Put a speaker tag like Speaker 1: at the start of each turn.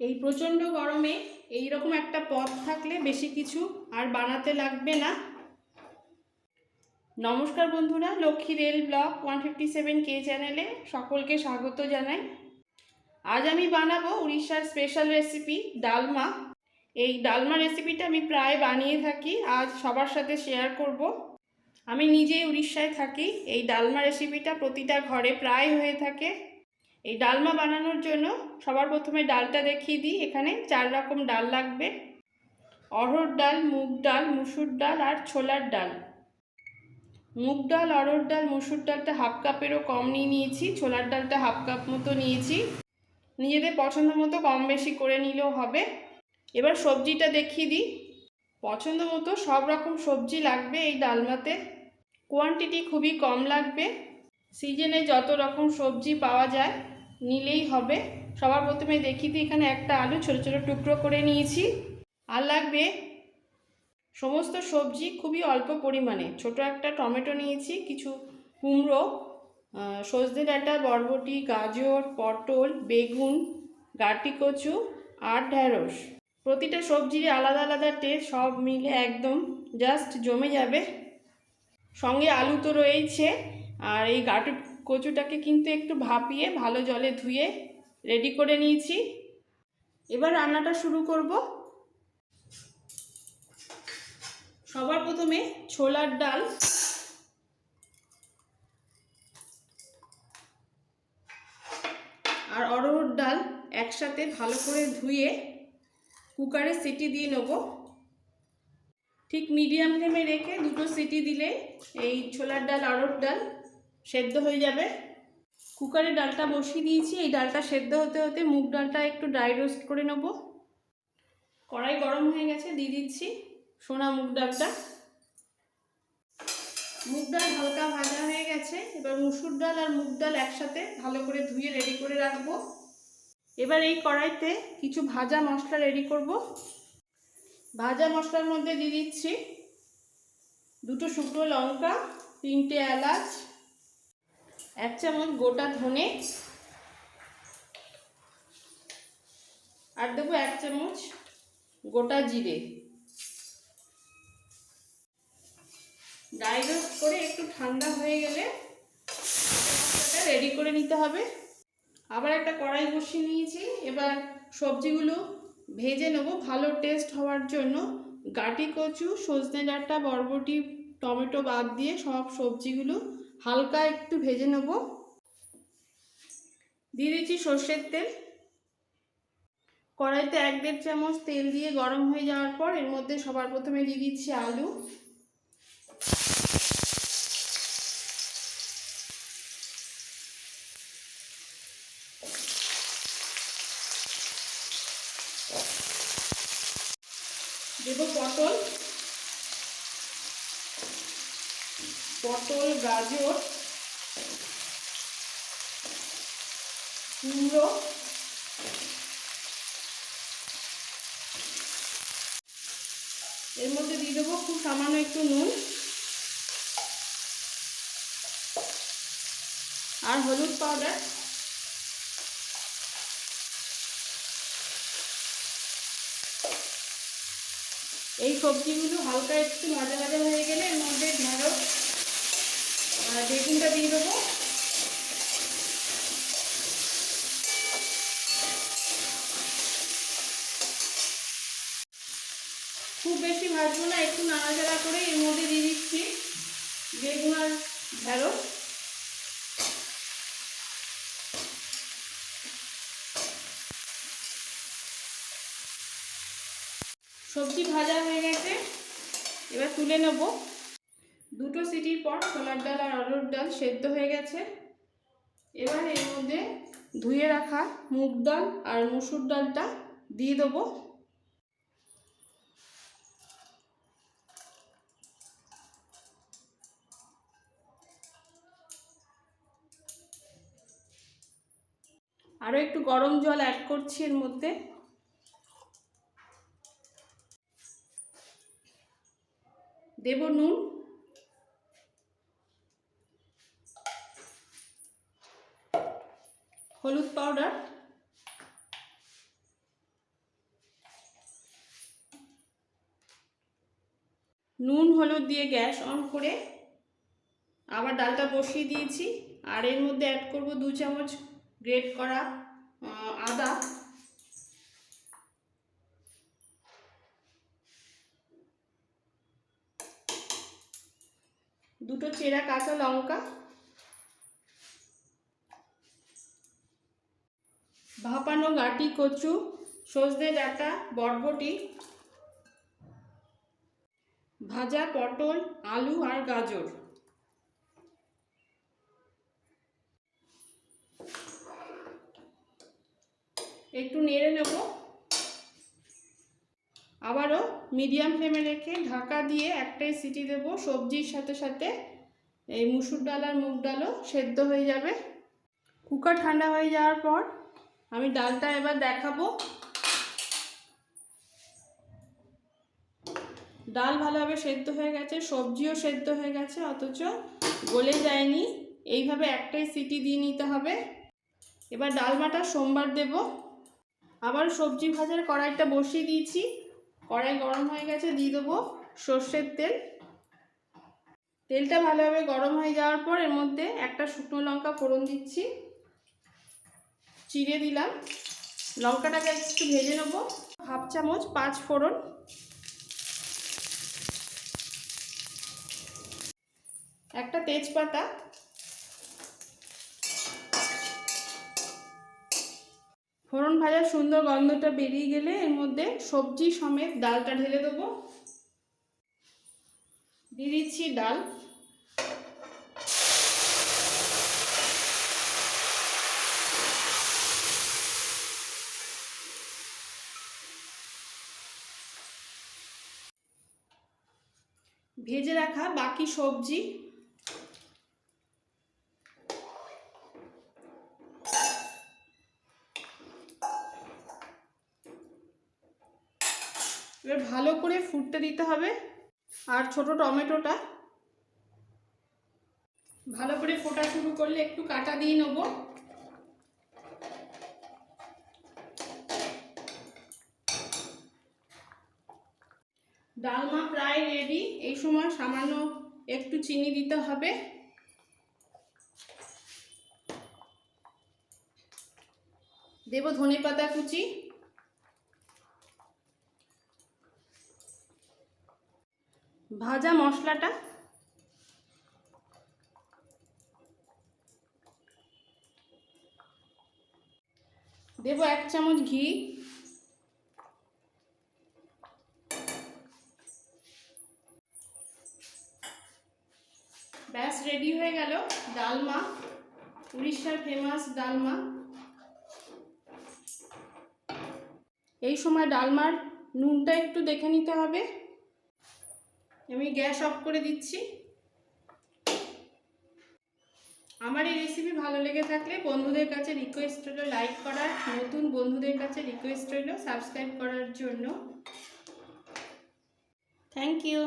Speaker 1: এই প্রচণ্ড গরমে এই রকম একটা পদ থাকলে বেশি কিছু আর বানাতে লাগবে না। নমস্কার বন্ধুরা, Lakshmi rail blog one fifty seven কে চ্যানেলে সকলকে স্বাগত জানাই। আজ আমি বানাবো উড়িষ্যার স্পেশাল রেসিপি ডালমা। এই ডালমা রেসিপিটা আমি প্রায় বানিয়ে থাকি, আজ সবার সাথে শেয়ার করব। আমি নিজেই উড়িষ্যায় থাকি, এই ডালমা রেসিপিটা প্রতিটা ঘরে প্রায় হয়ে থাকে। এই ডালমা বানানোর জন্য সবার প্রথমে ডালটা দেখিয়ে দিই। এখানে চার রকম ডাল লাগবে। অড়হর ডাল, মুগ ডাল, মুসুর ডাল আর ছোলার ডাল। মুগ ডাল, অড়হর ডাল, মুসুর ডালটা হাফ কাপেরও কম নিয়ে নিয়েছি। ছোলার ডালটা হাফ কাপ মতো নিয়েছি। নিজেদের পছন্দ মতো কম বেশি করে নিলেও হবে। এবার সবজিটা দেখিয়ে দিই। পছন্দ মতো সব রকম সবজি লাগবে এই ডালমাতে। কোয়ান্টিটি খুবই কম লাগবে। সিজনে যত রকম সবজি পাওয়া যায়। নিলেই হবে। সবার প্রথমে দেখি দিই এখানে একটা আলু ছোটো ছোটো টুকরো করে নিয়েছি। আর লাগবে সমস্ত সবজি খুবই অল্প পরিমাণে। ছোট একটা টমেটো নিয়েছি, কিছু কুমড়ো সজনে ডাঁটা, বরবটি, গাজর, পটল, বেগুন, গাটি কচু আর ঢ্যাঁড়স প্রতিটা সবজির আলাদা আলাদা টেস্ট সব মিলে একদম জাস্ট জমে যাবে। সঙ্গে আলু তো রয়েছে আর এই গাটু কচুটাকে কিন্তু একটু ভাপিয়ে ভালো জলে ধুয়ে রেডি করে নিয়েছি। এবার রান্নাটা শুরু করব। সবার প্রথমে ছোলার ডাল। আর অরহর ডাল একসাথে ভালো করে ধুয়ে কুকারে সিটি দিয়ে নেব। ঠিক মিডিয়াম ফ্লেমে রেখে দুটো সিটি দিলে এই ছোলার ডাল অরহর ডাল সেদ্ধ হয়ে যাবে। কুকারে ডালটা বসিয়ে দিয়েছি। এই ডালটা সেদ্ধ হতে হতে মুগ ডালটা একটু ড্রাই রোস্ট করে নেব। কড়াই গরম হয়ে গেছে, দিয়ে দিচ্ছি সোনা মুগ ডালটা। মুগ ডাল হালকা ভাজা হয়ে গেছে। এবার মুসুর ডাল আর মুগ ডাল একসাথে ভালো করে ধুয়ে রেডি করে রাখব। এবার এই কড়াইতে কিছু ভাজা মশলা রেডি করব। ভাজা মশলার মধ্যে দিয়ে দিচ্ছি দুটো শুকনো লঙ্কা, তিনটে এলাচ এক চামচ গোটা ধনে। আর দেবো এক চামচ গোটা জিরে। ড্রাই রোস্ট করে একটু ঠান্ডা হয়ে গেলে মশলাটা রেডি করে নিতে হবে। আবার একটা কড়াই বসিয়ে নিয়েছি। এবার সবজিগুলো ভেজে নেব। ভালো টেস্ট হওয়ার জন্য গাটি কচু, সজনে ডাঁটা, বরবটি, টমেটো বাদ দিয়ে সব সবজিগুলো হালকা একটু ভেজে নেব। দিয়ে দিচ্ছি সর্ষের তেল। কড়াইতে এক দেড় চামচ তেল দিয়ে গরম হয়ে যাওয়ার পর এর মধ্যে সবার প্রথমে দিয়ে দিচ্ছি আলু। দেব পটল। পটল, গাজর, কুমড়ো, এর মধ্যে দিয়ে দেবো খুব সামান্য একটু নুন আর হলুদ পাউডার এই সবজিগুলো হালকা একটু মাঝে মাঝে হয়ে গেলে এর মধ্যে ঢেঁড়স বেগুনটা দিয়ে দেবো। খুব বেশি ভাজবো না, একটু নাড়াচাড়া করে এর মধ্যে দিয়ে দিচ্ছি বেগুন আর ঢেঁড়স। সবজি ভাজা হয়ে গেছে, এবার তুলে নেব। দুটো সিটির পর ছোলার ডাল আর অরুর ডাল সেদ্ধ হয়ে গেছে। এবার এর মধ্যে ধুয়ে রাখা মুগ ডাল আর মুসুর ডালটা দিয়ে দেবো। আরও একটু গরম জল অ্যাড করছি এর মধ্যে। দেব নুন। পাউডার নুন, হলুদ দিয়ে গ্যাস অন করে আবার ডালটা বসিয়ে দিয়েছি। আর এর মধ্যে অ্যাড করব দু চামচ গ্রেট করা আদা। দুটো চেরা কাঁচা লঙ্কা। ভাপানো গাটি, কচু, সজনে ডাঁটা, বরবটি, ভাজা পটল, আলু আর গাজর। একটু নেড়ে নেব। আবারও মিডিয়াম ফ্লেমে রেখে ঢাকা দিয়ে একটাই সিটি দেব। সবজির সাথে সাথে এই মুসুর ডাল আর মুগ ডালও সেদ্ধ হয়ে যাবে। কুকার ঠান্ডা হয়ে যাওয়ার পর আমি ডালটা এবার দেখাবো। ডাল ভালোভাবে সেদ্ধ হয়ে গেছে, সবজিও সেদ্ধ হয়ে গেছে, অথচ গলে যায়নি। এইভাবে একটাই সিটি দিয়ে নিতে হবে। এবার ডালমাটা সোমবার দেব। আবার সবজি ভাজার কড়াইটা বসিয়ে দিয়েছি। কড়াই গরম হয়ে গেছে, দিয়ে দেবো সর্ষের তেল। তেলটা ভালোভাবে গরম হয়ে যাওয়ার পর এর মধ্যে একটা শুকনো লঙ্কা ফোড়ন দিচ্ছি। চিড়ে দিলাম। লঙ্কাটাকে একটু ভেজে নেব। হাফ চামচ পাঁচ ফোড়ন। একটা তেজপাতা। ফোড়ন ভাজার সুন্দর গন্ধটা বেরিয়ে গেলে এর মধ্যে সবজি সমেত ডালটা ঢেলে দেবো। দিয়ে দিচ্ছি ডাল। ভেজে রাখা বাকি সবজি। এবার ভালো করে ফুটতে দিতে হবে আর ছোট টমেটোটা। ভালো করে ফোটা শুরু করলে একটু কাটা দিয়ে নেব। ডালমা প্রায় রেডি এই সময় সামান্য একটু চিনি দিতে হবে। দেব ধনে পাতা কুচি। ভাজা মশলাটা। দেব এক চামচ ঘি। রেডি হয়ে গেল। ডালমা, উড়িষ্যার ফেমাস ডালমা। এই সময় ডালমার নুনটা একটু দেখে নিতে হবে। আমি গ্যাস অফ করে দিচ্ছি। আমার এই রেসিপি ভালো লেগে থাকলে বন্ধুদের কাছে রিকোয়েস্ট রইল লাইক করার, নতুন বন্ধুদের কাছে রিকোয়েস্ট রইল সাবস্ক্রাইব করার জন্য। Thank you